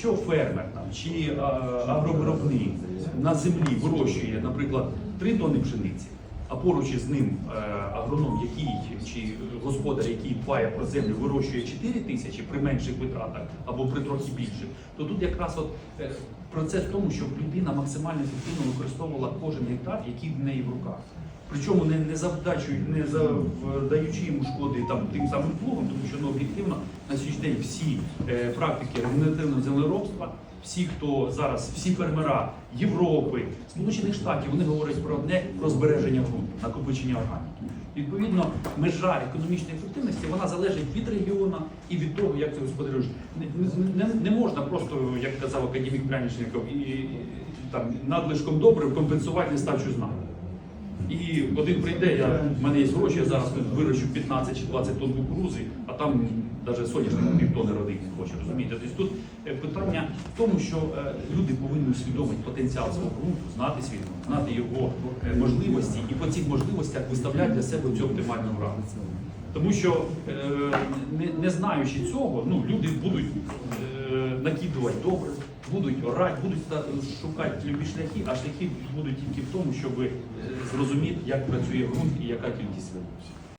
Що фермер там чи а, агровиробник на землі вирощує, наприклад, 3 тонни пшениці, а поруч із ним е, агроном, який чи господар, який дбає про землю, вирощує 4 тисячі при менших витратах або при трохи більших, то тут якраз от е, процес в тому, щоб людина максимально ефективно використовувала кожен гектар, який в неї в руках. Причому не, не завдачу, не завдаючи йому шкоди там тим самим плугом, тому що ну, об'єктивно на сьогоднішній день всі е, практики регенеративного землеробства, всі, хто зараз, всі фермера Європи, Сполучених Штатів, вони говорять про одне про збереження ґрунту, накопичення органіки. Відповідно, межа економічної ефективності вона залежить від регіону і від того, як це господарюєш. Не, не, не можна просто, як казав академік Прянішников, і, і там надлишком добрив компенсувати нестачу знань. І один прийде, я, в мене є гроші, я зараз вирощу 15 чи 20 тонн кукурузи, а там навіть соняшник півтони родити не хоче. Розумієте? Тобто тут е, питання в тому, що е, люди повинні усвідомити потенціал свого ґрунту, знати свій знати його е, можливості і по цих можливостях виставляти для себе цю оптимальну рамку. Тому що не, знаючи цього, ну люди будуть накидувати добре, будуть орати, будуть шукати любі шляхи, а шляхи будуть тільки в тому, щоб е, зрозуміти, як працює ґрунт і яка кількість виборців.